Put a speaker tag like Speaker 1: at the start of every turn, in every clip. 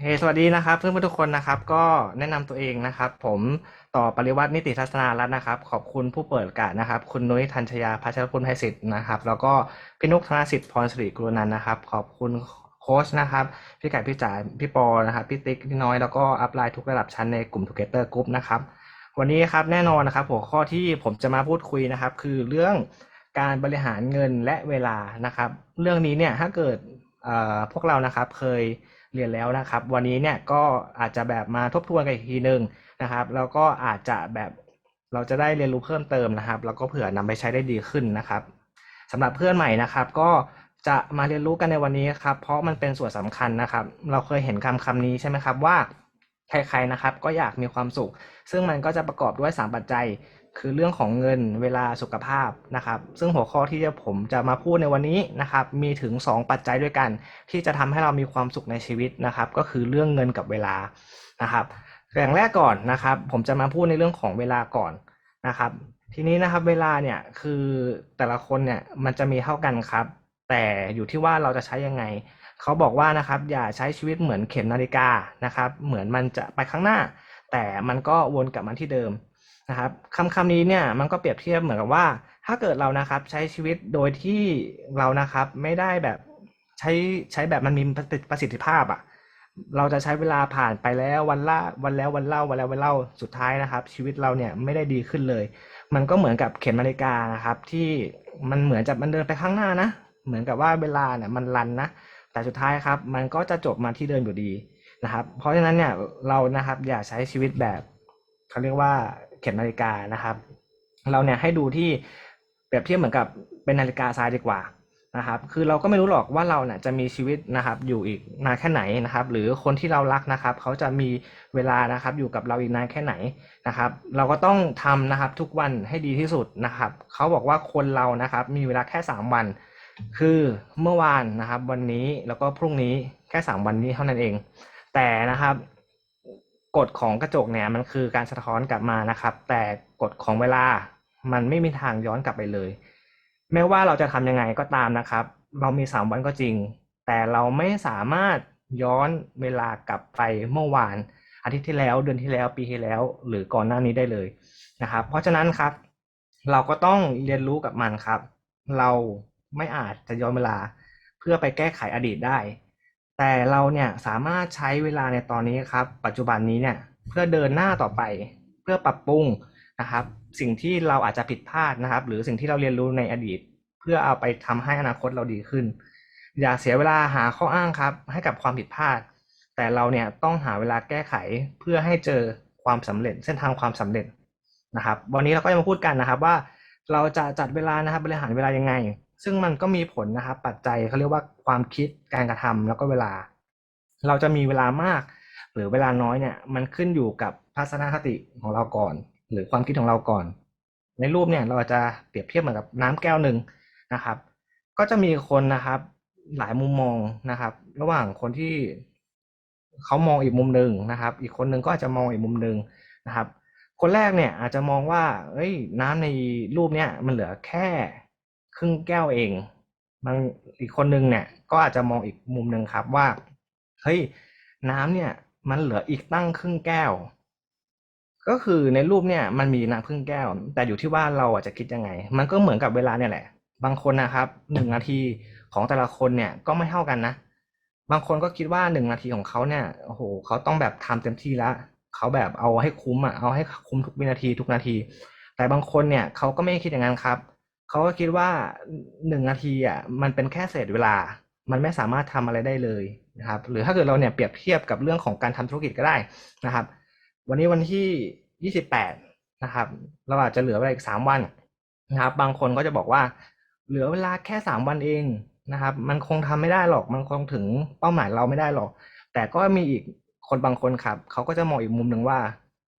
Speaker 1: เคสวัสดีนะครับ เพื่อนๆทุกคนนะครับ ก็แนะนำตัวเองนะครับ ผมต่อปริวัตินิติทัศนารัตน์นะครับ ขอบคุณผู้เปิดโอกาสนะครับ คุณนุ้ยธัญชยาพัชรพลไพศิษฐ์นะครับ แล้วก็พี่นุกธนสิทธิ์พรสิริกุลนันนะครับ ขอบคุณโค้ชนะครับ พี่ไก่พี่จ๋าพี่ปอนะครับพี่ติ๊กพี่น้อยแล้วก็อัพไลน์ทุกระดับชั้นในกลุ่ม Together Group นะครับ วันนี้ครับแน่นอนนะครับ หัวข้อที่ผมจะมาพูดคุยนะครับ คือเรื่องการบริหารเงินและเวลานะครับ เรื่องนี้เนี่ยถ้าเกิดพวกเรานะครับเคย เรียนแล้วนะครับ วันนี้เนี่ยก็อาจจะแบบมาทบทวนกันอีกทีหนึ่งนะครับ แล้วก็อาจจะแบบเราจะได้เรียนรู้เพิ่มเติมนะครับ แล้วก็เผื่อนำไปใช้ได้ดีขึ้นนะครับสำหรับเพื่อนใหม่นะครับ ก็จะมาเรียนรู้กันในวันนี้ครับ เพราะมันเป็นส่วนสำคัญนะครับ เราเคยเห็นคำคำนี้ใช่ไหมครับว่าใครๆนะครับก็อยากมีความสุข ซึ่งมันก็จะประกอบด้วย 3 ปัจจัย คือเรื่องของเงินเวลาสุขภาพนะครับ ซึ่งหัวข้อที่ผมจะมาพูดในวันนี้นะครับ มีถึง 2 ปัจจัยด้วยกัน ที่จะทำให้เรามีความสุขในชีวิตนะครับ ก็คือเรื่องเงินกับเวลานะครับอย่างแรกก่อนนะครับ ผมจะมาพูดในเรื่องของเวลาก่อนนะครับ ทีนี้นะครับเวลาเนี่ยคือแต่ละคนเนี่ยมันจะมีเท่ากันครับ แต่อยู่ที่ว่าเราจะใช้ยังไงเขาบอกว่านะครับอย่าใช้ชีวิตเหมือนเข็มนาฬิกานะครับ เหมือนมันจะไปข้างหน้า แต่มันก็วนกลับมาที่เดิม นะครับคำคำนี้เนี่ยมันก็เปรียบเทียบเหมือนกับว่า ถ้าเกิดเรานะครับใช้ชีวิตโดยที่เรานะครับไม่ได้แบบใช้ใช้แบบมันมีประสิทธิภาพอะ่ะเราจะใช้เวลาผ่านไปแล้ววันละวันแล้ววันเล่าวันแล้ววันเล่าสุดท้ายนะครับ ชีวิตเราเนี่ยไม่ได้ดีขึ้นเลย มันก็เหมือนกับเข็มนาฬิกานะครับ ที่มันเหมือนจะมันเดินไปข้างหน้านะ เหมือนกับว่าเวลาเนี่ยมันรันนะ แต่สุดท้ายครับ มันก็จะจบมาที่เดิมอยู่ดีนะครับ เพราะฉะนั้นเนี่ยเรานะครับอย่าใช้ชีวิตแบบเขาเรียกว่า เข็มนาฬิกานะครับ เราเนี่ยให้ดูที่เปรียบเทียบเหมือนกับเป็นนาฬิกาทรายดีกว่านะครับคือเราก็ไม่รู้หรอกว่าเราเนี่ยจะมีชีวิตนะครับอยู่อีกนานแค่ไหนนะครับ หรือคนที่เรารักนะครับ เขาจะมีเวลานะครับอยู่กับเราอีกนานแค่ไหนนะครับ เราก็ต้องทำนะครับทุกวันให้ดีที่สุดนะครับเขาบอกว่าคนเรานะครับมีเวลาแค่สามวัน คือเมื่อวานนะครับ วันนี้แล้วก็พรุ่งนี้แค่สามวันนี้เท่านั้นเอง แต่นะครับ กฎของกระจกเนี่ยมันคือการสะท้อนกลับมานะครับ แต่กฎของเวลามันไม่มีทางย้อนกลับไปเลย ไม่ว่าเราจะทำยังไงก็ตามนะครับ เรามีสามวันก็จริง แต่เราไม่สามารถย้อนเวลากลับไปเมื่อวาน อาทิตย์ที่แล้วเดือนที่แล้วปีที่แล้ว หรือก่อนหน้านี้ได้เลยนะครับ เพราะฉะนั้นครับ เราก็ต้องเรียนรู้กับมันครับ เราไม่อาจจะย้อนเวลาเพื่อไปแก้ไขอดีตได้ แต่เราเนี่ยสามารถใช้เวลาในตอนนี้ครับ ปัจจุบันนี้เนี่ยเพื่อเดินหน้าต่อไป เพื่อปรับปรุงนะครับ สิ่งที่เราอาจจะผิดพลาดนะครับ หรือสิ่งที่เราเรียนรู้ในอดีต เพื่อเอาไปทำให้อนาคตเราดีขึ้น อย่าเสียเวลาหาข้ออ้างครับ ให้กับความผิดพลาด แต่เราเนี่ยต้องหาเวลาแก้ไขเพื่อให้เจอความสำเร็จ เส้นทางความสำเร็จนะครับ วันนี้เราก็จะมาพูดกันนะครับว่าเราจะจัดเวลานะครับบริหารเวลายังไง ซึ่งมันก็มีผลนะครับ ปัจจัยเขาเรียกว่าความคิดการกระทำแล้วก็เวลา เราจะมีเวลามาก หรือเวลาน้อยเนี่ย มันขึ้นอยู่กับทัศนคติของเราก่อน หรือความคิดของเราก่อน ในรูปเนี่ยเราจะเปรียบเทียบเหมือนกับน้ำแก้วหนึ่งนะครับ ก็จะมีคนนะครับหลายมุมมองนะครับ ระหว่างคนที่เขามองอีกมุมหนึ่งนะครับ อีกคนหนึ่งก็อาจจะมองอีกมุมหนึ่งนะครับ คนแรกเนี่ยอาจจะมองว่า เอ้ยน้ำในรูปเนี่ยมันเหลือแค่ ครึ่งแก้วเองบางอีกคนหนึ่งเนี่ย ก็อาจจะมองอีกมุมหนึ่งครับว่าเฮ้ยน้ำเนี่ย มันเหลืออีกตั้งครึ่งแก้ว ก็คือในรูปเนี่ยมันมีน้ำครึ่งแก้ว แต่อยู่ที่ว่าเราอาจจะคิดยังไง มันก็เหมือนกับเวลาเนี่ยแหละ บางคนนะครับหนึ่งนาทีของแต่ละคนเนี่ยก็ไม่เท่ากันนะบางคนก็คิดว่าหนึ่งนาทีของเขาเนี่ยโอ้โหเขาต้องแบบทำเต็มที่แล้วเขาแบบเอาให้คุ้มอะเอาให้คุ้มทุกวินาทีทุกนาที แต่บางคนเนี่ยเขาก็ไม่คิดอย่างนั้นครับ เขาก็คิดว่าหนึ่งนาทีอะมันเป็นแค่เศษเวลา มันไม่สามารถทำอะไรได้เลยนะครับ หรือถ้าเกิดเราเนี่ยเปรียบเทียบกับเรื่องของการทำธุรกิจก็ได้นะครับ วันนี้วันที่ยี่สิบแปดนะครับ เราอาจจะเหลือเวลาอีกสามวันนะครับ บางคนก็จะบอกว่า เหลือเวลาแค่สามวันเองนะครับ มันคงทำไม่ได้หรอก มันคงถึงเป้าหมายเราไม่ได้หรอก แต่ก็มีอีกคนบางคนครับ เขาก็จะมองอีกมุมหนึ่งว่า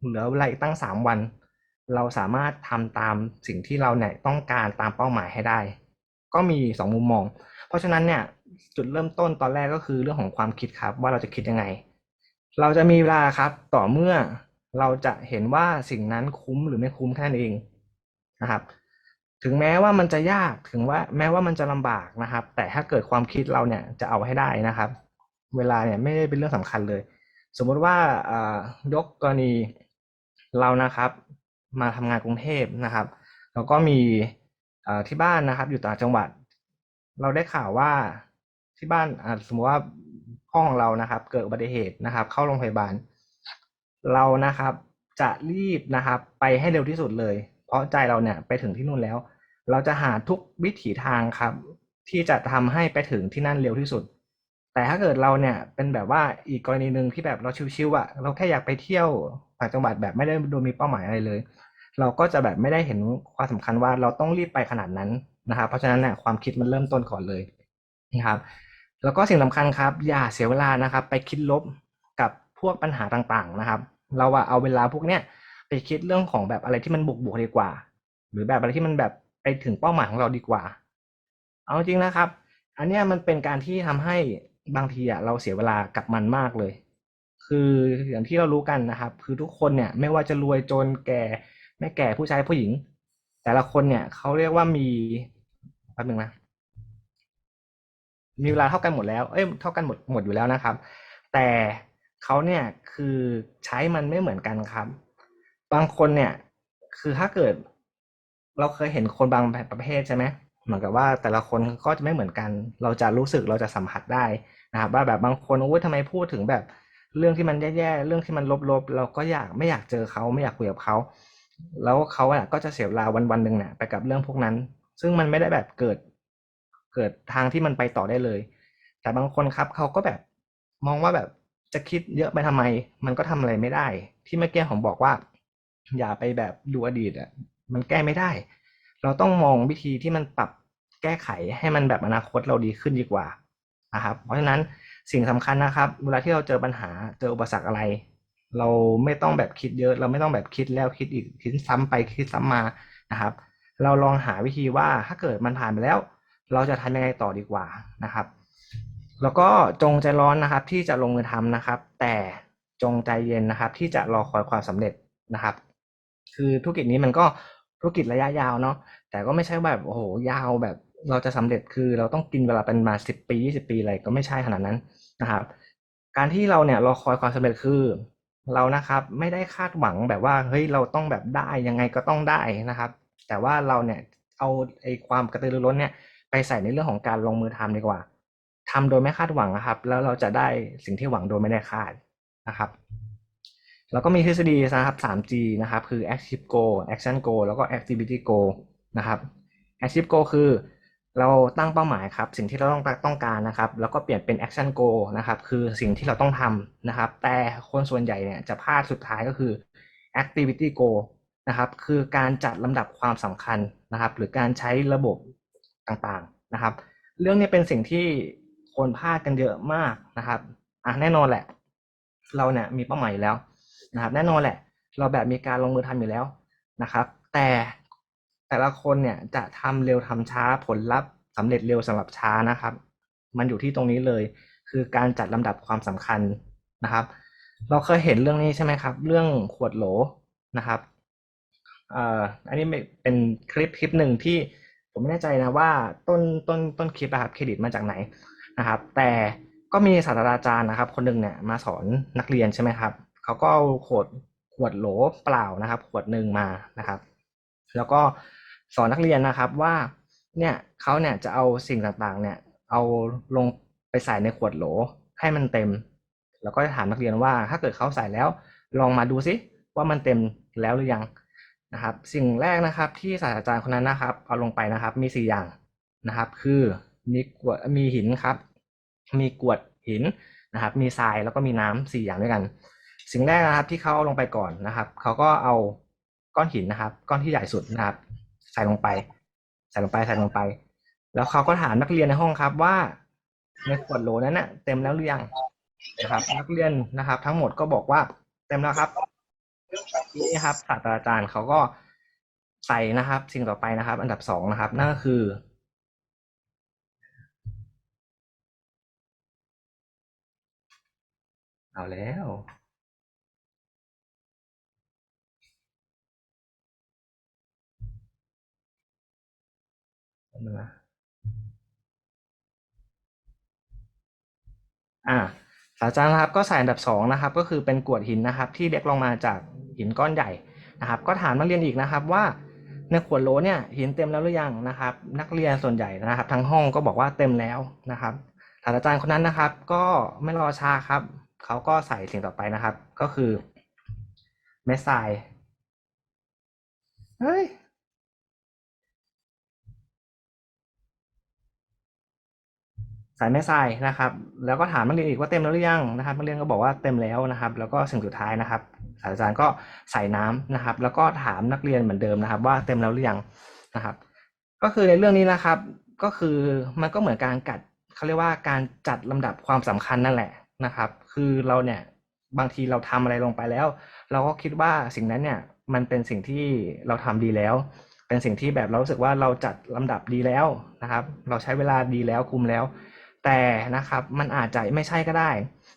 Speaker 1: เหลือเวลาอีกตั้งสามวัน เราสามารถทำตามสิ่งที่เราเนี่ยต้องการตามเป้าหมายให้ได้ ก็มีสองมุมมอง เพราะฉะนั้นเนี่ยจุดเริ่มต้นตอนแรกก็คือเรื่องของความคิดครับ ว่าเราจะคิดยังไง เราจะมีเวลาครับต่อเมื่อเราจะเห็นว่าสิ่งนั้นคุ้มหรือไม่คุ้มแค่นั้นเองนะครับ ถึงแม้ว่ามันจะยากถึงว่าแม้ว่ามันจะลำบากนะครับ แต่ถ้าเกิดความคิดเราเนี่ยจะเอาให้ได้นะครับ เวลาเนี่ยไม่ได้เป็นเรื่องสำคัญเลย สมมุติว่ายกกรณีเรานะครับ มาทำงานกรุงเทพนะครับ แล้วก็มีที่บ้านนะครับ อยู่ต่างจังหวัด เราได้ข่าวว่าที่บ้านสมมติว่าพ่อของเรานะครับ เกิดอุบัติเหตุนะครับ เข้าโรงพยาบาล เรานะครับจะรีบนะครับ ไปให้เร็วที่สุดเลย เพราะใจเราเนี่ยไปถึงที่นู่นแล้ว เราจะหาทุกวิถีทางครับ ที่จะทำให้ไปถึงที่นั่นเร็วที่สุด แต่ถ้าเกิดเราเนี่ยเป็นแบบว่าอีกกรณีหนึ่งที่แบบเราชิวๆอะเราแค่อยากไปเที่ยวต่างจังหวัดแบบไม่ได้ดูมีเป้าหมายอะไรเลย เราก็จะแบบไม่ได้เห็นความสำคัญว่าเราต้องรีบไปขนาดนั้นนะครับเพราะฉะนั้นเนี่ยความคิดมันเริ่มต้นก่อนเลยนะครับ แล้วก็สิ่งสำคัญครับ อย่าเสียเวลานะครับ ไปคิดลบกับพวกปัญหาต่างๆนะครับ เราอะเอาเวลาพวกเนี้ยไปคิดเรื่องของแบบอะไรที่มันบวกๆดีกว่า หรือแบบอะไรที่มันแบบไปถึงเป้าหมายของเราดีกว่า เอาจริงนะครับ อันเนี้ยมันเป็นการที่ทำให้ บางทีอะเราเสียเวลากับมันมากเลย คืออย่างที่เรารู้กันนะครับ คือทุกคนเนี่ยไม่ว่าจะรวยจนแก่ไม่แก่ผู้ชายผู้หญิง แต่ละคนเนี่ยเขาเรียกว่ามีแป๊บนึงนะมีเวลาเท่ากันหมดแล้ว เอ้ย เท่ากันหมดหมดอยู่แล้วนะครับ แต่เขาเนี่ยคือใช้มันไม่เหมือนกันครับ บางคนเนี่ย คือถ้าเกิด เราเคยเห็นคนบางประเภทใช่ไหม เหมือนกับว่าแต่ละคนก็จะไม่เหมือนกัน เราจะรู้สึกเราจะสัมผัสได้นะครับว่าแบบบางคนโอ้ยทำไมพูดถึงแบบเรื่องที่มันแย่ๆเรื่องที่มันลบๆ เราก็อยากไม่อยากเจอเขาไม่อยากคุยกับเขาแล้วเขาอะก็จะเสียเวลาวันๆหนึ่งเนี่ยไปกับเรื่องพวกนั้น ซึ่งมันไม่ได้แบบเกิดเกิดทางที่มันไปต่อได้เลย แต่บางคนครับเขาก็แบบมองว่าแบบจะคิดเยอะไปทำไม มันก็ทำอะไรไม่ได้ ที่เมื่อกี้ผมบอกว่า อย่าไปแบบดูอดีตอะมันแก้ไม่ได้ เราต้องมองวิธีที่มันปรับแก้ไขให้มันแบบอนาคตเราดีขึ้นดีกว่านะครับ เพราะฉะนั้นสิ่งสำคัญนะครับ เวลาที่เราเจอปัญหาเจออุปสรรคอะไร เราไม่ต้องแบบคิดเยอะ เราไม่ต้องแบบคิดแล้วคิดอีกคิดซ้ำไปคิดซ้ำมานะครับ เราลองหาวิธีว่าถ้าเกิดมันผ่านไปแล้ว เราจะทำยังไงต่อดีกว่านะครับ แล้วก็จงใจร้อนนะครับ ที่จะลงมือทำนะครับ แต่จงใจเย็นนะครับ ที่จะรอคอยความสำเร็จนะครับ คือธุรกิจนี้มันก็ ธุรกิจระยะยาวเนาะแต่ก็ไม่ใช่แบบโอ้โหยาวแบบเราจะสำเร็จคือเราต้องกินเวลาเป็นมาสิบปียี่สิบปีอะไรก็ไม่ใช่ขนาดนั้นนะครับ การที่เราเนี่ยรอคอยความสำเร็จคือเรานะครับไม่ได้คาดหวังแบบว่าเฮ้ยเราต้องแบบได้ยังไงก็ต้องได้นะครับ แต่ว่าเราเนี่ยเอาไอ้ความกระตือรือร้นเนี่ยไปใส่ในเรื่องของการลงมือทำดีกว่าทำโดยไม่คาดหวังนะครับ แล้วเราจะได้สิ่งที่หวังโดยไม่ได้คาดนะครับ แล้วก็มีทฤษฎีนะครับ 3G นะครับ คือ Active Goal Action Goal แล้วก็ Activity Goal นะครับ Active Goal คือเราตั้งเป้าหมายครับ สิ่งที่เราต้องต้องการนะครับ แล้วก็เปลี่ยนเป็น Action Goal นะครับ คือสิ่งที่เราต้องทำนะครับ แต่คนส่วนใหญ่เนี่ยจะพลาดสุดท้ายก็คือ Activity Goal นะครับ คือการจัดลำดับความสำคัญนะครับ หรือการใช้ระบบต่างๆนะครับ เรื่องนี้เป็นสิ่งที่คนพลาดกันเยอะมากนะครับอะแน่นอนแหละ เราเนี่ยมีเป้าหมายอยู่แล้ว นะครับแน่นอนแหละ เราแบบมีการลงมือทำอยู่แล้วนะครับ แต่แต่ละคนเนี่ยจะทำเร็วทำช้าผลลัพธ์สำเร็จเร็วสำหรับช้านะครับ มันอยู่ที่ตรงนี้เลย คือการจัดลำดับความสำคัญนะครับ เราเคยเห็นเรื่องนี้ใช่ไหมครับ เรื่องขวดโหลนะครับเอ่ออันนี้เป็นคลิปคลิปหนึ่งที่ผมไม่แน่ใจนะว่าต้นต้นต้นคลิปนะครับเครดิตมาจากไหนนะครับ แต่ก็มีศาสตราจารย์นะครับ คนหนึ่งเนี่ยมาสอนนักเรียนใช่ไหมครับ เขาก็เอาขวดขวดโหลเปล่านะครับ ขวดหนึ่งมานะครับ แล้วก็สอนนักเรียนนะครับว่าเนี่ยเขาเนี่ยจะเอาสิ่งต่างๆ เนี่ย เอาลงไปใส่ในขวดโหลให้มันเต็ม แล้วก็จะถามนักเรียนว่า ถ้าเกิดเขาใส่แล้วลองมาดูซิว่ามันเต็มแล้วหรือยังนะครับ สิ่งแรกนะครับที่ศาสตราจารย์คนนั้นนะครับ เอาลงไปนะครับ มีสี่อย่างนะครับ คือมีกวดมีหินครับ มีกวดหินนะครับ มีทรายแล้วก็มีน้ำสี่อย่างด้วยกัน สิ่งแรกนะครับที่เขาเอาลงไปก่อนนะครับเขาก็เอาก้อนหินนะครับ ก้อนที่ใหญ่สุดนะครับ ใส่ลงไป ใส่ลงไปใส่ลงไป แล้วเขาก็ถามนักเรียนในห้องครับว่าในขวดโหลนั้นน่ะเต็มแล้วหรือยังนะครับ นักเรียนนะครับ ทั้งหมดก็บอกว่าเต็มแล้วครับนี่ครับศาสตราจารย์เขาก็ใส่นะครับ สิ่งต่อไปนะครับ อันดับสองนะครับ นั่นก็คือ เอาแล้ว นะอ่าศาสตราจารย์นะครับก็ใส่อันดับสองนะครับก็คือเป็นกรวดหินนะครับ ที่เล็กลงมาจากหินก้อนใหญ่นะครับ ก็ถามนักเรียนอีกนะครับว่าในขวดโหลเนี่ยหินเต็มแล้วหรือยังนะครับ นักเรียนส่วนใหญ่นะครับ ทั้งห้องก็บอกว่าเต็มแล้วนะครับศาสตราจารย์คนนั้นนะครับ ก็ไม่รอช้าครับเขาก็ใส่สิ่งต่อไปนะครับ ก็คือเม็ดทรายเฮ้ย สายแม่ทรายนะครับ แล้วก็ถามนักเรียนอีกว่าเต็มแล้วหรือยังนะครับนักเรียนก็บอกว่าเต็มแล้วนะครับ แล้วก็สิ่งสุดท้ายนะครับศาสตราจารย์ก็ใส่น้ำนะครับ แล้วก็ถามนักเรียนเหมือนเดิมนะครับ ว่าเต็มแล้วหรือยังนะครับ ก็คือในเรื่องนี้นะครับ ก็คือมันก็เหมือนการกัดเขาเรียกว่าการจัดลำดับความสำคัญนั่นแหละนะครับ คือเราเนี่ยบางทีเราทำอะไรลงไปแล้ว เราก็คิดว่าสิ่งนั้นเนี่ยมันเป็นสิ่งที่เราทำดีแล้ว เป็นสิ่งที่แบบเรารู้สึกว่าเราจัดลำดับดีแล้วนะครับ เราใช้เวลาดีแล้วคุมแล้ว แต่นะครับมันอาจจะไม่ใช่ก็ได้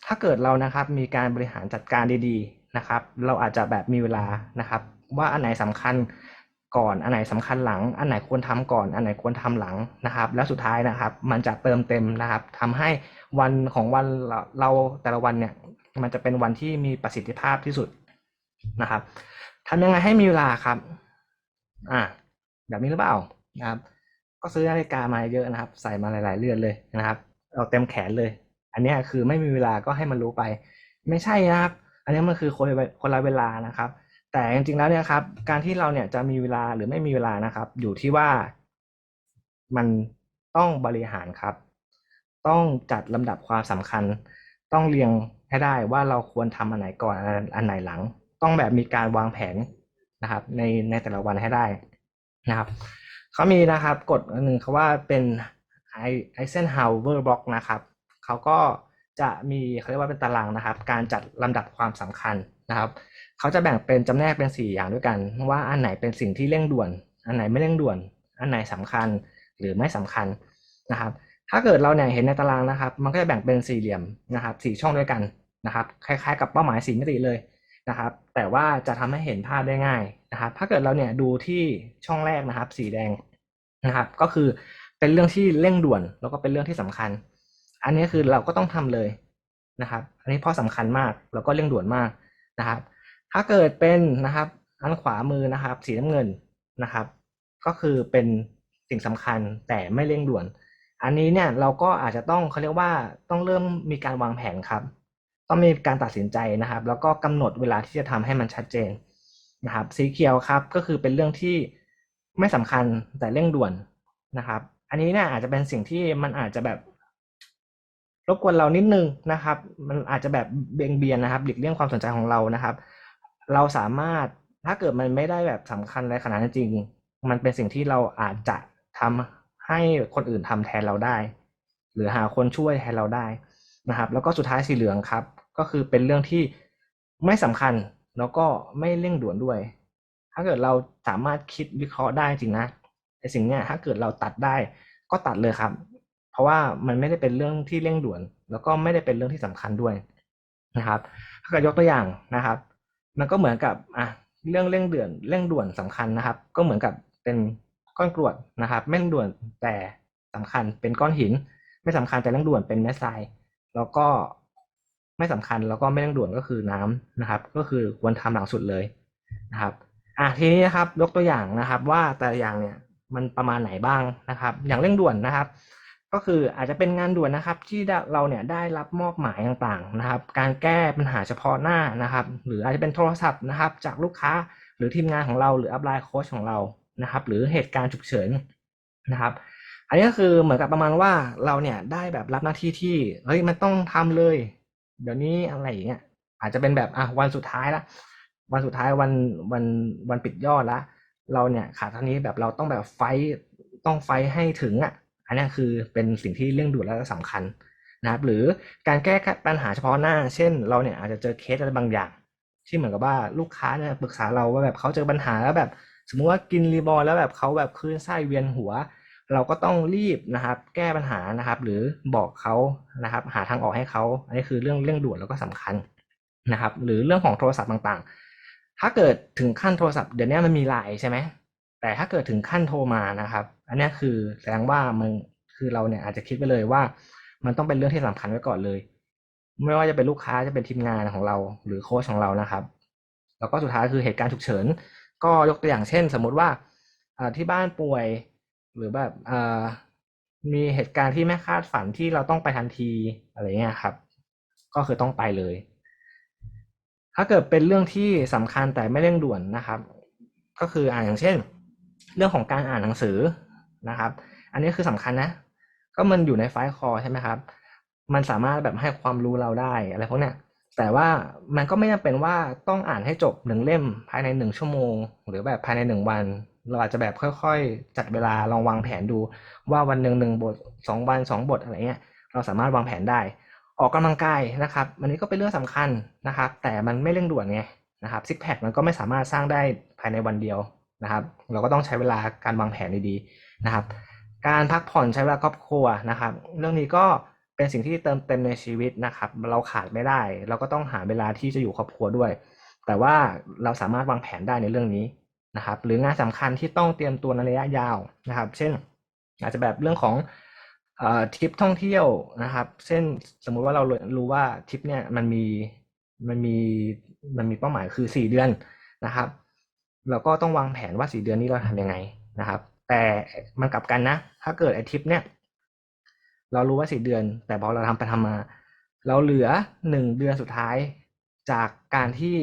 Speaker 1: ถ้าเกิดเรานะครับมีการบริหารจัดการดีๆนะครับ เราอาจจะแบบมีเวลานะครับ ว่าอันไหนสำคัญก่อนอันไหนสำคัญหลัง อันไหนควรทำก่อน อันไหนควรทำหลังนะครับ แล้วสุดท้ายนะครับ มันจะเติมเต็มนะครับทำให้วันของวันเราเราแต่ละวันเนี่ยมันจะเป็นวันที่มีประสิทธิภาพที่สุดนะครับทำยังไงให้มีเวลาครับ อ่า แบบนี้หรือเปล่านะครับ ก็ซื้อนาฬิกามาเยอะนะครับ ใส่มาหลาย ๆ เรือนเลยนะครับ เอาเต็มแขนเลย อันนี้คือไม่มีเวลาก็ให้มันรู้ไป ไม่ใช่นะครับ อันนี้มันคือคนละคนละเวลานะครับ แต่จริงๆแล้วเนี่ยครับ การที่เราเนี่ยจะมีเวลาหรือไม่มีเวลานะครับ อยู่ที่ว่ามันต้องบริหารครับ ต้องจัดลำดับความสำคัญ ต้องเรียงให้ได้ว่าเราควรทำอันไหนก่อนอันไหนหลัง ต้องแบบมีการวางแผนนะครับ ในในแต่ละวันให้ได้นะครับเขามีนะครับกฎหนึ่งเขาว่าเป็น ไอเซนฮาวเวอร์บล็อกนะครับเขาก็จะมีเขาเรียกว่าเป็นตารางนะครับ การจัดลำดับความสำคัญนะครับเขาจะแบ่งเป็นจำแนกเป็นสี่อย่างด้วยกัน ว่าอันไหนเป็นสิ่งที่เร่งด่วน อันไหนไม่เร่งด่วน อันไหนสำคัญหรือไม่สำคัญนะครับ ถ้าเกิดเราเนี่ยเห็นในตารางนะครับ มันก็จะแบ่งเป็นสี่เหลี่ยมนะครับสี่ช่องด้วยกันนะครับ คล้ายๆ กับเป้าหมายสี่มิติเลยนะครับ แต่ว่าจะทำให้เห็นภาพได้ง่ายนะครับ ถ้าเกิดเราเนี่ยดูที่ช่องแรกนะครับ สีแดงนะครับ ก็คือ เป็นเรื่องที่เร่งด่วน แล้วก็เป็นเรื่องที่สำคัญ อันนี้คือเราก็ต้องทำเลยนะครับ อันนี้เพราะสำคัญมากแล้วก็เร่งด่วนมากนะครับ ถ้าเกิดเป็นนะครับอันขวามือนะครับ สีน้ำเงินนะครับ ก็คือเป็นสิ่งสำคัญแต่ไม่เร่งด่วน อันนี้เนี่ยเราก็อาจจะต้องเขาเรียกว่าต้องเริ่มมีการวางแผนครับ ต้องมีการตัดสินใจนะครับ แล้วก็กำหนดเวลาที่จะทำให้มันชัดเจนนะครับ สีเขียวครับก็คือเป็นเรื่องที่ไม่สำคัญแต่เร่งด่วนนะครับ อันนี้เนี่ยอาจจะเป็นสิ่งที่มันอาจจะแบบรบกวนเรานิดนึงนะครับ มันอาจจะแบบเบี่ยงเบียนนะครับหลีกเลี่ยงความสนใจของเรานะครับ เราสามารถถ้าเกิดมันไม่ได้แบบสำคัญอะไรขนาดนั้นจริง มันเป็นสิ่งที่เราอาจจะทำให้คนอื่นทำแทนเราได้ หรือหาคนช่วยแทนเราได้นะครับ แล้วก็สุดท้ายสีเหลืองครับ ก็คือเป็นเรื่องที่ไม่สำคัญแล้วก็ไม่เร่งด่วนด้วย ถ้าเกิดเราสามารถคิดวิเคราะห์ได้จริงนะ ไอ้สิ่งเนี้ยถ้าเกิดเราตัดได้ก็ตัดเลยครับ เพราะว่ามันไม่ได้เป็นเรื่องที่เร่งด่วน แล้วก็ไม่ได้เป็นเรื่องที่สำคัญด้วยนะครับ ถ้าเกิดยกตัวอย่างนะครับ มันก็เหมือนกับอะเรื่องเร่งด่วนเร่งด่วนสำคัญนะครับ ก็เหมือนกับเป็นก้อนกรวดนะครับไม่เร่งด่วนแต่สำคัญเป็นก้อนหิน ไม่สำคัญแต่เร่งด่วนเป็นเม็ดทรายแล้วก็ไม่สำคัญแล้วก็ไม่เร่งด่วนก็คือน้ำนะครับ ก็คือควรทำหลังสุดเลยนะครับ อะทีนี้นะครับยกตัวอย่างนะครับ ว่าแต่ละอย่างเนี่ย มันประมาณไหนบ้างนะครับ อย่างเร่งด่วนนะครับ ก็คืออาจจะเป็นงานด่วนนะครับ ที่เราเนี่ยได้รับมอบหมายต่างๆนะครับ การแก้ปัญหาเฉพาะหน้านะครับ หรืออาจจะเป็นโทรศัพท์นะครับ จากลูกค้าหรือทีมงานของเราหรืออัพไลน์โค้ชของเรานะครับ หรือเหตุการณ์ฉุกเฉินนะครับอันนี้ก็คือเหมือนกับประมาณว่าเราเนี่ยได้แบบรับหน้าที่ที่เฮ้ยมันต้องทำเลย เดี๋ยวนี้อะไรอย่างเงี้ยอาจจะเป็นแบบอะวันสุดท้ายละวันสุดท้ายวันวันวันปิดยอดละ เราเนี่ยขาดเท่านี้แบบเราต้องแบบไฟต้องไฟให้ถึงอะ อันนี้คือเป็นสิ่งที่เรื่องด่วนและสำคัญนะครับ หรือการแก้ปัญหาเฉพาะหน้า เช่น เราเนี่ยอาจจะเจอเคสอะไรบางอย่าง ที่เหมือนกับว่าลูกค้าเนี่ยปรึกษาเราว่าแบบเขาเจอปัญหาแล้วแบบ สมมุติว่ากินรีบอลแล้วแบบเขาแบบคลื่นไส้เวียนหัว เราก็ต้องรีบนะครับ แก้ปัญหานะครับ หรือบอกเขานะครับ หาทางออกให้เขา อันนี้คือเรื่องเรื่องด่วนแล้วก็สำคัญนะครับ หรือเรื่องของโทรศัพท์ต่างๆ ถ้าเกิดถึงขั้นโทรศัพท์เดี๋ยวนี้มันมีไลน์ใช่ไหมแต่ถ้าเกิดถึงขั้นโทรมานะครับ อันนี้คือแสดงว่ามันคือเราเนี่ยอาจจะคิดไปเลยว่า มันต้องเป็นเรื่องที่สำคัญไว้ก่อนเลย ไม่ว่าจะเป็นลูกค้าจะเป็นทีมงานของเรา หรือโค้ชของเรานะครับ แล้วก็สุดท้ายคือเหตุการณ์ฉุกเฉิน ก็ยกตัวอย่างเช่น สมมุติว่าที่บ้านป่วยหรือแบบมีเหตุการณ์ที่ไม่คาดฝันที่เราต้องไปทันทีอะไรเงี้ยครับ ก็คือต้องไปเลย ถ้าเกิดเป็นเรื่องที่สำคัญแต่ไม่เร่งด่วนนะครับ ก็คืออ่านอย่างเช่น เรื่องของการอ่านหนังสือนะครับ อันนี้คือสำคัญนะ ก็มันอยู่ในไฟล์คอใช่ไหมครับ มันสามารถแบบให้ความรู้เราได้อะไรพวกเนี้ยแต่ว่ามันก็ไม่จำเป็นว่าต้องอ่านให้จบหนึ่งเล่มภายในหนึ่งชั่วโมง หรือแบบภายในหนึ่งวัน เราอาจจะแบบค่อยๆ จัดเวลาลองวางแผนดู ว่าวันหนึ่งหนึ่งบทสองวันสองบทอะไรเงี้ยเราสามารถวางแผนได้ ออกกำลังกายนะครับอันนี้ก็เป็นเรื่องสำคัญนะครับ แต่มันไม่เร่งด่วนไงนะครับซิกแพคมันก็ไม่สามารถสร้างได้ภายในวันเดียวนะครับ เราก็ต้องใช้เวลาการวางแผนดีๆนะครับ การพักผ่อนใช้เวลาครอบครัวนะครับ เรื่องนี้ก็เป็นสิ่งที่เติมเต็มในชีวิตนะครับ เราขาดไม่ได้ เราก็ต้องหาเวลาที่จะอยู่ครอบครัวด้วย แต่ว่าเราสามารถวางแผนได้ในเรื่องนี้นะครับ หรืองานสำคัญที่ต้องเตรียมตัวในระยะยาวนะครับ เช่น อาจจะแบบเรื่องของ ทริปท่องเที่ยวนะครับ เช่นสมมุติว่าเรารู้ว่าทริปเนี่ยมันมีมันมีมันมีเป้าหมายคือสี่เดือนนะครับ เราก็ต้องวางแผนว่าสี่เดือนนี้เราทำยังไงนะครับ แต่มันกลับกันนะ ถ้าเกิดไอทริปเนี่ย เรารู้ว่าสี่เดือน แต่พอเราทำไปทำมา เราเหลือหนึ่งเดือนสุดท้ายจากการที่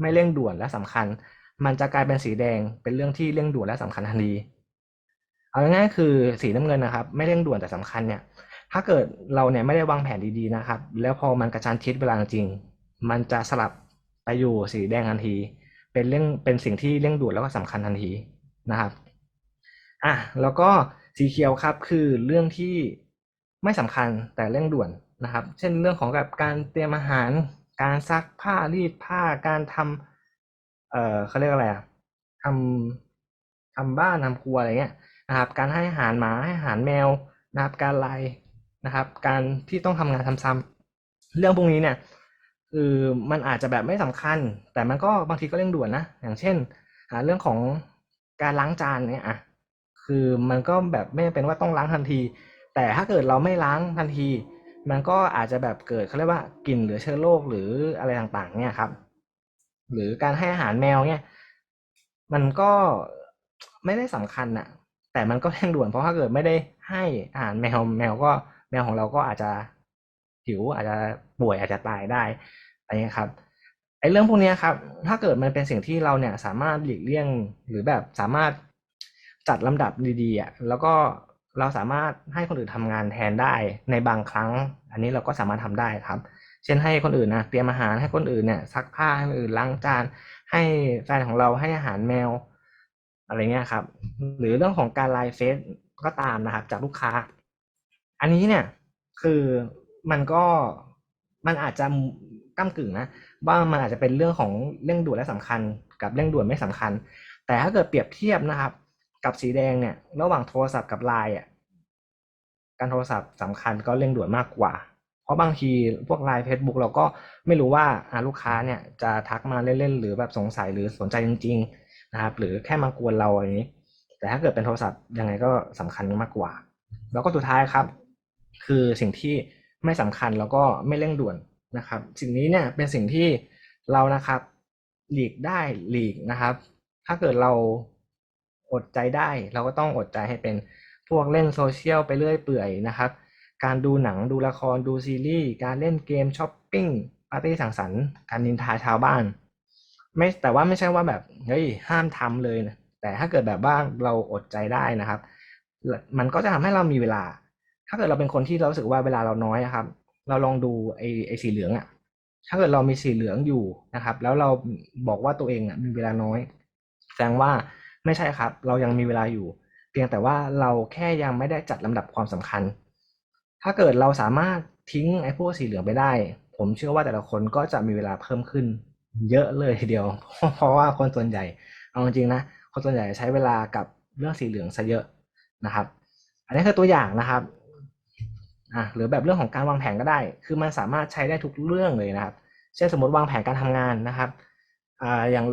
Speaker 1: ไม่เร่งด่วนและสำคัญ มันจะกลายเป็นสีแดงเป็นเรื่องที่เร่งด่วนและสำคัญทันที เอาง่ายๆคือสีน้ำเงินนะครับ ไม่เร่งด่วนแต่สำคัญเนี่ย ถ้าเกิดเราเนี่ยไม่ได้วางแผนดีๆนะครับ แล้วพอมันกระชันชิดเวลาจริง มันจะสลับไปอยู่สีแดงทันที เป็นเรื่องเป็นสิ่งที่เร่งด่วนแล้วก็สำคัญทันทีนะครับอะแล้วก็สีเขียวครับคือเรื่องที่ไม่สำคัญแต่เร่งด่วนนะครับ เช่นเรื่องของแบบการเตรียมอาหาร การซักผ้ารีดผ้าการทำเอ่อเขาเรียกอะไรอะทำทำบ้านทำครัวอะไรเงี้ย นะครับการให้อาหารหมาให้อาหารแมวนะครับการไล่นะครับ การที่ต้องทำงานทำซ้ำเรื่องพวกนี้เนี่ยคือมันอาจจะแบบไม่สำคัญ แต่มันก็บางทีก็เร่งด่วนนะอย่างเช่นเรื่องของการล้างจานเนี่ยอะคือมันก็แบบไม่เป็นว่าต้องล้างทันที แต่ถ้าเกิดเราไม่ล้างทันที มันก็อาจจะแบบเกิดเขาเรียกว่ากลิ่นหรือเชื้อโรคหรืออะไรต่างๆ เนี่ยครับ หรือการให้อาหารแมวเนี่ย มันก็ไม่ได้สำคัญอะ แต่มันก็เร่งด่วนเพราะถ้าเกิดไม่ได้ให้อาหารแมวแมวก็แมวของเราก็อาจจะหิวอาจจะป่วยอาจจะตายได้อะไรเงี้ยครับไอ้เรื่องพวกนี้ครับ ถ้าเกิดมันเป็นสิ่งที่เราเนี่ยสามารถหลีกเลี่ยงหรือแบบสามารถจัดลำดับดีๆอะแล้วก็เราสามารถให้คนอื่นทำงานแทนได้ในบางครั้ง อันนี้เราก็สามารถทำได้ครับ เช่นให้คนอื่นนะเตรียมอาหารให้คนอื่นเนี่ยซักผ้าให้คนอื่นล้างจานให้แฟนของเราให้อาหารแมว อะไรเงี้ยครับ หรือเรื่องของการไลฟ์เฟซก็ตามนะครับ จากลูกค้า อันนี้เนี่ยคือมันก็มันอาจจะก้ากึ่งนะว่ามันอาจจะเป็นเรื่องของเร่งด่วนและสำคัญ กับเร่งด่วนไม่สำคัญ แต่ถ้าเกิดเปรียบเทียบนะครับ กับสีแดงเนี่ย ระหว่างโทรศัพท์กับไลน์อะการโทรศัพท์สำคัญก็เร่งด่วนมากกว่า เพราะบางทีพวกไลน์เฟซบุ๊กเราก็ไม่รู้ว่าลูกค้าเนี่ยจะทักมาเล่นๆหรือแบบสงสัยหรือสนใจจริง ๆ นะครับ หรือแค่มากวนเราอย่างนี้ แต่ถ้าเกิดเป็นโทรศัพท์ยังไงก็สำคัญมากกว่า แล้วก็สุดท้ายครับ คือสิ่งที่ไม่สำคัญแล้วก็ไม่เร่งด่วนนะครับ สิ่งนี้เนี่ยเป็นสิ่งที่เรานะครับหลีกได้หลีกนะครับ ถ้าเกิดเราอดใจได้ เราก็ต้องอดใจให้เป็นพวกเล่นโซเชียลไปเรื่อยเปื่อยนะครับ การดูหนังดูละครดูซีรีส์การเล่นเกมช้อปปิ้งปาร์ตี้สังสรรค์การนินทาชาวบ้าน ไม่แต่ว่าไม่ใช่ว่าแบบเฮ้ยห้ามทำเลยนะแต่ถ้าเกิดแบบว่าเราอดใจได้นะครับ มันก็จะทำให้เรามีเวลา ถ้าเกิดเราเป็นคนที่เราสึกว่าเวลาเราน้อยครับ เราลองดูไอ้ไอ้สีเหลืองอะ่ะถ้าเกิดเรามีสีเหลืองอยู่นะครับ แล้วเราบอกว่าตัวเองอะมีเวลาน้อย แสดงว่าไม่ใช่ครับ เรายังมีเวลาอยู่ เพียงแต่ว่าเราแค่ยังไม่ได้จัดลำดับความสำคัญ ถ้าเกิดเราสามารถทิ้งไอ้พวกสีเหลืองไปได้ ผมเชื่อว่าแต่ละคนก็จะมีเวลาเพิ่มขึ้น เยอะเลยทีเดียว เพราะว่าคนส่วนใหญ่ เอาจริงนะ คนส่วนใหญ่ใช้เวลากับเรื่องสีเหลืองซะเยอะนะครับ อันนี้คือตัวอย่างนะครับอะหรือแบบเรื่องของการวางแผนก็ได้ คือมันสามารถใช้ได้ทุกเรื่องเลยนะครับ เช่นสมมติวางแผนการทำงานนะครับอ่าอย่าง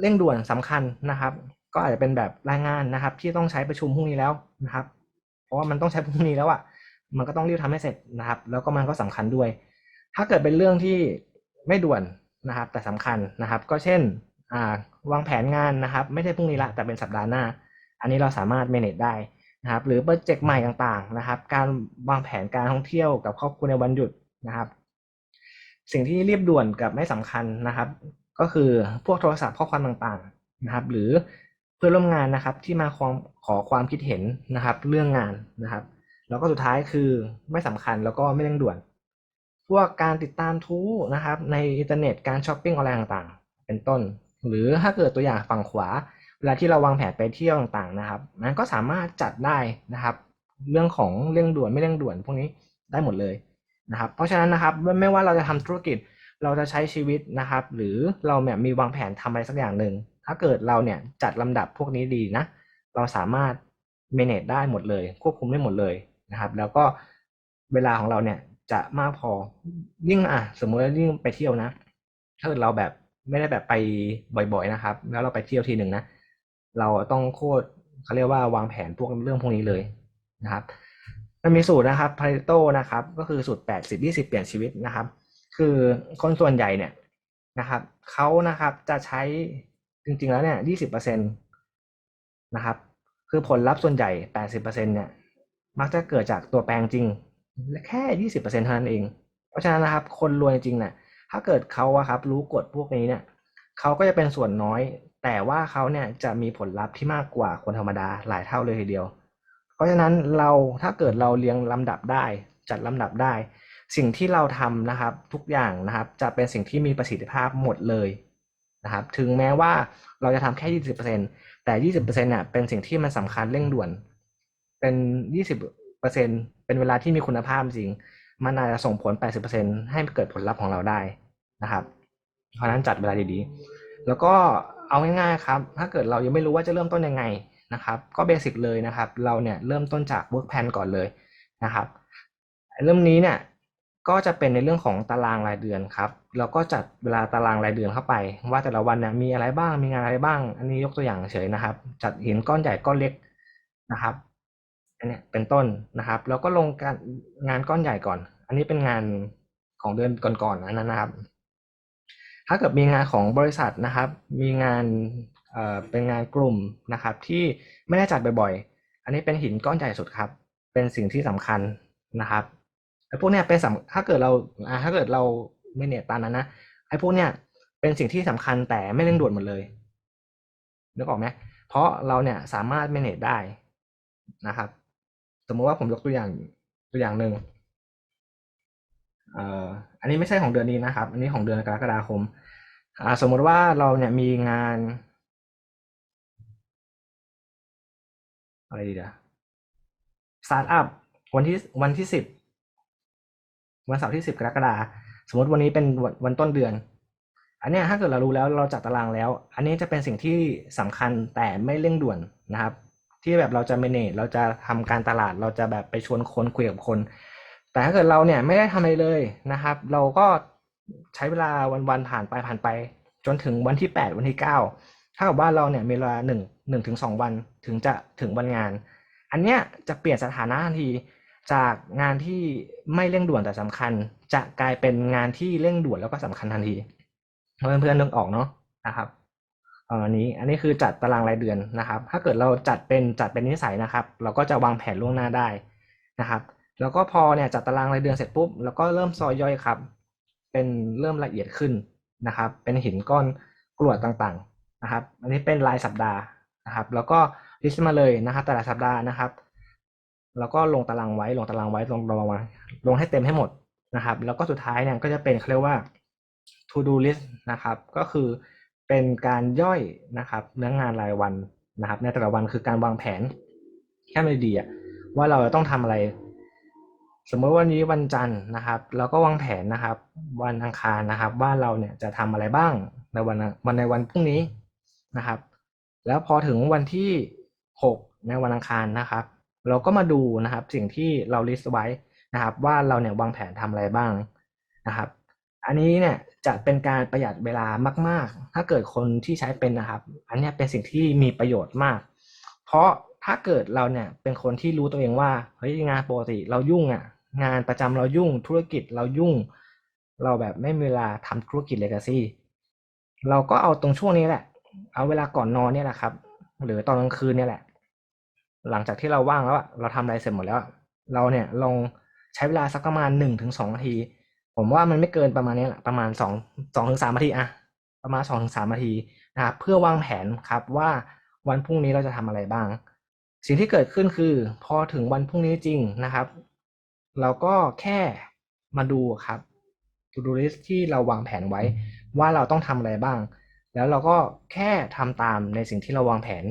Speaker 1: เร่งด่วนสำคัญนะครับ ก็อาจจะเป็นแบบรายงานนะครับ ที่ต้องใช้ประชุมพรุ่งนี้แล้วนะครับ เพราะว่ามันต้องใช้พรุ่งนี้แล้วอะ่ะ มันก็ต้องรีบทำให้เสร็จนะครับ แล้วก็มันก็สำคัญด้วย ถ้าเกิดเป็นเรื่องที่ไม่ด่วน นะครับแต่สำคัญนะครับก็เช่นวางแผนงานนะครับ ไม่ใช่พรุ่งนี้ละแต่เป็นสัปดาห์หน้า อันนี้เราสามารถ manage ได้นะครับ หรือโปรเจกต์ใหม่ต่างๆนะครับ การวางแผนการท่องเที่ยวกับครอบครัวในวันหยุดนะครับ สิ่งที่รีบด่วนกับไม่สำคัญนะครับ ก็คือพวกโทรศัพท์ข้อความต่างๆนะครับ หรือเพื่อนร่วมงานนะครับที่มาขอความคิดเห็นนะครับ เรื่องงานนะครับ แล้วก็สุดท้ายคือไม่สำคัญแล้วก็ไม่เร่งด่วน พวกการติดตามทูนะครับในอินเทอร์เน็ตการช้อปปิ้งออนไลน์ต่างๆ เป็นต้น หรือถ้าเกิดตัวอย่างฝั่งขวา เวลาที่เราวางแผนไปเที่ยวต่างๆนะครับมันก็สามารถจัดได้นะครับ เรื่องของเร่งด่วนไม่เร่งด่วนพวกนี้ได้หมดเลยนะครับ เพราะฉะนั้นนะครับไม่ว่าเราจะทำธุรกิจเราจะใช้ชีวิตนะครับ หรือเราเนี่ยมีวางแผนทำอะไรสักอย่างหนึ่งถ้าเกิดเราเนี่ยจัดลำดับพวกนี้ดีนะ เราสามารถ manage ได้หมดเลย ควบคุมได้หมดเลยนะครับ แล้วก็เวลาของเราเนี่ย จะมากพอยิ่งอะสมมติว่ายิ่งไปเที่ยวนะถ้าเกิดเราแบบไม่ได้แบบไปบ่อย ๆนะครับ แล้วเราไปเที่ยวทีหนึ่งนะเราต้องโคตรเขาเรียกว่าวางแผนพวกเรื่องพวกนี้เลยนะครับมันมีสูตรนะครับพา r โตนะครับ ก็คือสูตรแปดสิบยี่สิบเปลี่ยนชีวิตนะครับ คือคนส่วนใหญ่เนี่ยนะครับเขานะครับจะใช้จริงๆแล้วเนี่ยยี่สิบเปอร์เซ็นตนะครับ คือผลลัพธ์ส่วนใหญ่แปดสิบเปอร์เซ็นเนี่ยมักจะเกิดจากตัวแปรจริง และแค่ยี่สิบเปอร์เซ็นเท่านั้นเอง เพราะฉะนั้นนะครับ คนรวยจริงเนี่ยถ้าเกิดเขาอะครับ รู้กฎพวกนี้เนี่ยเขาก็จะเป็นส่วนน้อย แต่ว่าเขาเนี่ยจะมีผลลัพธ์ที่มากกว่าคนธรรมดาหลายเท่าเลยทีเดียว เพราะฉะนั้นเราถ้าเกิดเราเรียงลำดับได้ จัดลำดับได้ สิ่งที่เราทำนะครับ ทุกอย่างนะครับ จะเป็นสิ่งที่มีประสิทธิภาพหมดเลยนะครับ ถึงแม้ว่าเราจะทำแค่ยี่สิบเปอร์เซ็นแต่ยี่สิบเปอร์เซ็นเนี่ยเป็นสิ่งที่มันสำคัญเร่งด่วน เป็นยี่สิบ เป็นเป็นเวลาที่มีคุณภาพจริง มันอาจจะส่งผลแปดสิบเปอร์เซ็นให้เกิดผลลัพธ์ของเราได้นะครับ เพราะนั้นจัดเวลาดีๆ แล้วก็เอาง่ายๆครับ ถ้าเกิดเรายังไม่รู้ว่าจะเริ่มต้นยังไงนะครับ ก็เบสิกเลยนะครับ เราเนี่ยเริ่มต้นจาก work plan ก่อนเลยนะครับ เริ่มนี้เนี่ยก็จะเป็นในเรื่องของตารางรายเดือนครับ เราก็จัดเวลาตารางรายเดือนเข้าไป ว่าแต่ละวันเนี่ยมีอะไรบ้างมีงานอะไรบ้าง อันนี้ยกตัวอย่างเฉยนะครับ จัดหินก้อนใหญ่ก้อนเล็กนะครับ อันนี้เป็นต้นนะครับ แล้วก็ลงการงานก้อนใหญ่ก่อน อันนี้เป็นงานของเดือนก่อนๆนนั้นนะครับ ถ้าเกิดมีงานของบริษัทนะครับ มีงานเอ่อเป็นงานกลุ่มนะครับ ที่ไม่ได้จัดบ่อยๆ อันนี้เป็นหินก้อนใหญ่สุดครับ เป็นสิ่งที่สำคัญนะครับไอ้พวกเนี้ยเป็นสำถ้าเกิดเราถ้าเกิดเราไม่เนี่ยตามนั้นนะไอ้พวกเนี้ยเป็นสิ่งที่สำคัญแต่ไม่เร่งด่วนหมดเลยนึกออกไหมเพราะเราเนี่ยสามารถ manage ได้นะครับ สมมติว่าผมยกตัวอย่างตัวอย่างหนึ่งเอ่ออันนี้ไม่ใช่ของเดือนนี้นะครับ อันนี้ของเดือนกรกฎาคมอ่าสมมติว่าเราเนี่ยมีงานอะไรดีอะสตาร์ทอัพวันที่วันที่สิบวันเสาร์ที่สิบกรกฎาสมมติวันนี้เป็นวันวันต้นเดือน อันนี้ถ้าเกิดเรารู้แล้วเราจัดตารางแล้ว อันนี้จะเป็นสิ่งที่สำคัญแต่ไม่เร่งด่วนนะครับ ที่แบบเราจะ manage เราจะทำการตลาดเราจะแบบไปชวนคนคุยกับคน แต่ถ้าเกิดเราเนี่ยไม่ได้ทำอะไรเลยนะครับ เราก็ใช้เวลาวันๆผ่านไปผ่านไป จนถึงวันที่แปดวันที่เก้าถ้ากับว่าเราเนี่ยมีเวลาหนึ่งหนึ่งถึงสองวันถึงจะถึงวันงาน อันเนี้ยจะเปลี่ยนสถานะทันทีจากงานที่ไม่เร่งด่วนแต่สำคัญ จะกลายเป็นงานที่เร่งด่วนแล้วก็สำคัญทันทีเพื่อนเพื่อนนึกออกเนาะนะครับ อันนี้อันนี้คือจัดตารางรายเดือนนะครับ ถ้าเกิดเราจัดเป็นจัดเป็นนิสัยนะครับ เราก็จะวางแผนล่วงหน้าได้นะครับ แล้วก็พอเนี่ยจัดตารางรายเดือนเสร็จปุ๊บแล้วก็เริ่มซอยย่อยครับ เป็นเริ่มละเอียดขึ้นนะครับ เป็นหินก้อนกรวดต่างๆนะครับ อันนี้เป็นรายสัปดาห์นะครับ แล้วก็ลิสต์มาเลยนะครับ แต่ละสัปดาห์นะครับ แล้วก็ลงตารางไว้ลงตารางไว้ลงตารางไว้ลงให้เต็มให้หมดนะครับ แล้วก็สุดท้ายเนี่ยก็จะเป็นเขาเรียกว่า to do list นะครับ ก็คือ เป็นการย่อยนะครับเนื้องานรายวันนะครับ ในแต่ละวันคือการวางแผนแค่ไม่ดีอะว่าเราจะต้องทำอะไร สมมติวันนี้วันจันทร์นะครับเราก็วางแผนนะครับ วันอังคารนะครับ ว่าเราเนี่ยจะทำอะไรบ้างในวันวันในวันพรุ่งนี้นะครับ แล้วพอถึงวันที่หกในวันอังคารนะครับ เราก็มาดูนะครับสิ่งที่เราลิสต์ไว้นะครับ ว่าเราเนี่ยวางแผนทำอะไรบ้างนะครับ อันนี้เนี่ยจะเป็นการประหยัดเวลามาก ๆ ถ้าเกิดคนที่ใช้เป็นนะครับ อันนี้เป็นสิ่งที่มีประโยชน์มาก เพราะถ้าเกิดเราเนี่ยเป็นคนที่รู้ตัวเองว่าเฮ้ยงานปกติเรายุ่งอะงานประจำเรายุ่งธุรกิจเรายุ่ง เราแบบไม่มีเวลาทำธุรกิจ legacy เราก็เอาตรงช่วงนี้แหละ เอาเวลาก่อนนอนเนี่ยแหละครับ หรือตอนกลางคืนเนี่ยแหละ หลังจากที่เราว่างแล้วอะเราทำอะไรเสร็จหมดแล้ว เราเนี่ยลองใช้เวลาสักประมาณหนึ่งถึงสองนาที ผมว่ามันไม่เกินประมาณนี้แหละประมาณสองสองถึงสามนาทีอะประมาณสองถึงสามนาทีนะครับเพื่อวางแผนครับว่าวันพรุ่งนี้เราจะทำอะไรบ้าง สิ่งที่เกิดขึ้นคือ พอถึงวันพรุ่งนี้จริงนะครับ เราก็แค่มาดูครับ to do list ที่เราวางแผนไว้ว่าเราต้องทำอะไรบ้าง แล้วเราก็แค่ทำตามในสิ่งที่เราวางแผน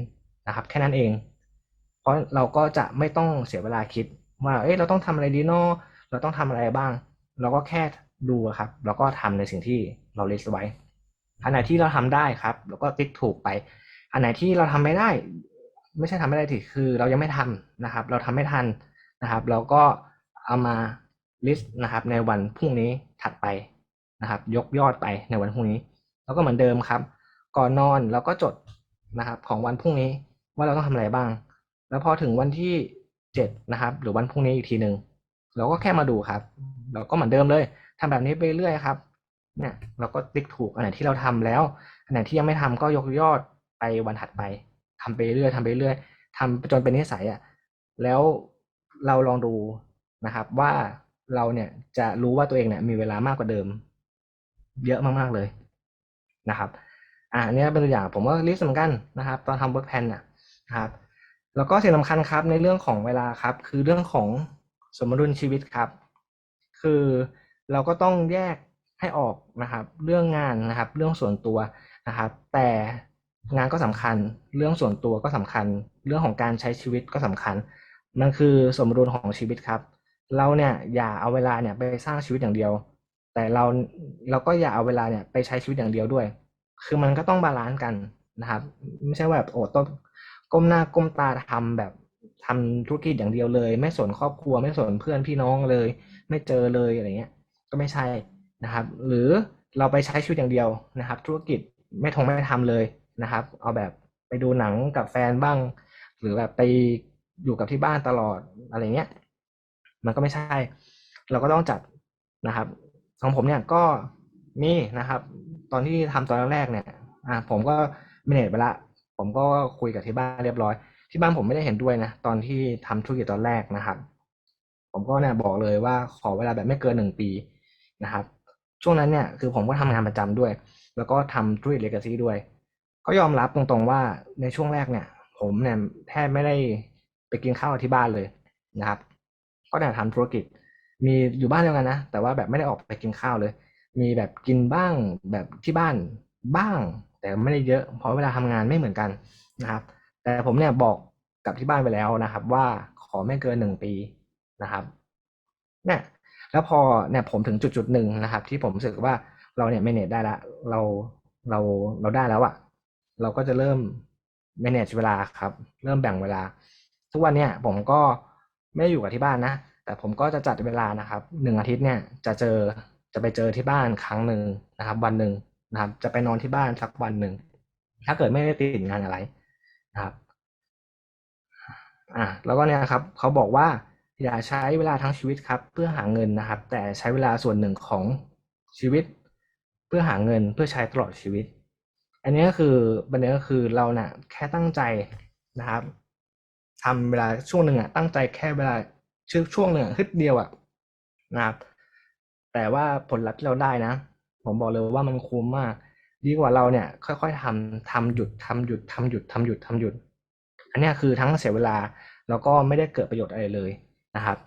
Speaker 1: นะครับ แค่นั้นเอง เพราะเราก็จะไม่ต้องเสียเวลาคิดว่าเอ้ยเราต้องทำอะไรดีเนาะเราต้องทำอะไรบ้าง เราก็แค่ดูครับ แล้วก็ทำในสิ่งที่เรา list ไว้ อันไหนที่เราทำได้ครับเราก็ติ๊กถูกไป อันไหนที่เราทำไม่ได้ ไม่ใช่ทำไม่ได้ทีคือเรายังไม่ทำนะครับ เราทำไม่ทันนะครับ เราก็เอามา list นะครับ ในวันพรุ่งนี้ถัดไปนะครับ ยกยอดไปในวันพรุ่งนี้ แล้วก็เหมือนเดิมครับ ก่อนนอนเราก็จดนะครับ ของวันพรุ่งนี้ว่าเราต้องทำอะไรบ้าง แล้วพอถึงวันที่เจ็ดนะครับ หรือวันพรุ่งนี้อีกทีหนึ่ง เราก็แค่มาดูครับ เราก็เหมือนเดิมเลยทำแบบนี้ไปเรื่อยครับ เนี่ย เราก็ติ๊กถูกอันไหนที่เราทำแล้ว อันไหนที่ยังไม่ทำก็ยกยอดไปวันถัดไปทำไปเรื่อยทำไปเรื่อยทำจนเป็นนิสัยอะ แล้วเราลองดูนะครับว่าเราเนี่ยจะรู้ว่าตัวเองเนี่ยมีเวลามากกว่าเดิม เยอะมาก ๆ เลยนะครับ อ่าอันนี้เป็นตัวอย่างผมก็ลิสต์เหมือนกันนะครับ ตอนทำ work plan น่ะนะครับ แล้วก็สิ่งสำคัญครับในเรื่องของเวลาครับ คือเรื่องของ สมดุลชีวิตครับ คือเราก็ต้องแยกให้ออกนะครับ เรื่องงานนะครับ เรื่องส่วนตัวนะครับ แต่งานก็สำคัญ เรื่องส่วนตัวก็สำคัญ เรื่องของการใช้ชีวิตก็สำคัญ มันคือสมดุลของชีวิตครับ เราเนี่ยอย่าเอาเวลาเนี่ยไปสร้างชีวิตอย่างเดียว แต่เราเราก็อย่าเอาเวลาเนี่ยไปใช้ชีวิตอย่างเดียวด้วย คือมันก็ต้องบาลานซ์กันนะครับ ไม่ใช่ว่าแบบโอ้ต้องก้มหน้าก้มตาทำแบบ ทำธุรกิจอย่างเดียวเลย ไม่สนครอบครัว ไม่สนเพื่อนพี่น้องเลย ไม่เจอเลยอะไรเงี้ย ก็ไม่ใช่นะครับ หรือเราไปใช้ชีวิตอย่างเดียวนะครับ ธุรกิจไม่ทงไม่ทำเลยนะครับ เอาแบบไปดูหนังกับแฟนบ้าง หรือแบบไปอยู่กับที่บ้านตลอดอะไรเงี้ย มันก็ไม่ใช่ เราก็ต้องจัดนะครับของผมเนี่ยก็มีนะครับ ตอนที่ทำตอนแรกเนี่ย อ่าผมก็เมเนจไปละ ผมก็คุยกับที่บ้านเรียบร้อย ที่บ้านผมไม่ได้เห็นด้วยนะ ตอนที่ทำธุรกิจตอนแรกนะครับ ผมก็เนี่ยบอกเลยว่าขอเวลาแบบไม่เกินหนึ่งปีนะครับ ช่วงนั้นเนี่ยคือผมก็ทำงานประจำด้วย แล้วก็ทำธุรกิจเลกาซีด้วย ก็ยอมรับตรงๆว่าในช่วงแรกเนี่ย ผมเนี่ยแทบไม่ได้ไปกินข้าวที่บ้านเลยนะครับ ก็เนี่ยทำธุรกิจ มีอยู่บ้านเดียวกันนะ แต่ว่าแบบไม่ได้ออกไปกินข้าวเลย มีแบบกินบ้างแบบที่บ้านบ้าง แต่ไม่ได้เยอะ เพราะเวลาทำงานไม่เหมือนกันนะครับ แต่ผมเนี่ยบอกกับที่บ้านไปแล้วนะครับ ว่าขอไม่เกินหนึ่งปีนะครับเนี่ยแล้วพอเนี่ยผมถึงจุดจุดหนึ่งนะครับ ที่ผมรู้สึกว่าเราเนี่ย manage ได้ละเราเราเราได้แล้วอะเราก็จะเริ่ม manage เวลาครับ เริ่มแบ่งเวลา ทุกวันเนี่ยผมก็ไม่ได้อยู่กับที่บ้านนะแต่ผมก็จะจัดเวลานะครับหนึ่งอาทิตย์เนี่ยจะเจอจะไปเจอที่บ้านครั้งหนึ่งนะครับ วันหนึ่งนะครับ จะไปนอนที่บ้านสักวันหนึ่งถ้าเกิดไม่ได้ติดงานอะไร ครับอ่าแล้วก็เนี่ยครับเขาบอกว่าอย่าใช้เวลาทั้งชีวิตครับ เพื่อหาเงินนะครับ แต่ใช้เวลาส่วนหนึ่งของชีวิต เพื่อหาเงินเพื่อใช้ตลอดชีวิต อันนี้ก็คือประเด็นก็คือเราเนี่ยแค่ตั้งใจนะครับทำเวลาช่วงหนึ่งอะตั้งใจแค่เวลาช่วงช่วงหนึ่งฮึดเดียวอะนะครับ แต่ว่าผลลัพธ์ที่เราได้นะ ผมบอกเลยว่ามันคุ้มมาก ดีกว่าเราเนี่ย ค่อยๆทำทำหยุดทำหยุดทำหยุดทำหยุดทำหยุด อันนี้คือทั้งเสียเวลาแล้วก็ไม่ได้เกิดประโยชน์อะไรเลยนะครับ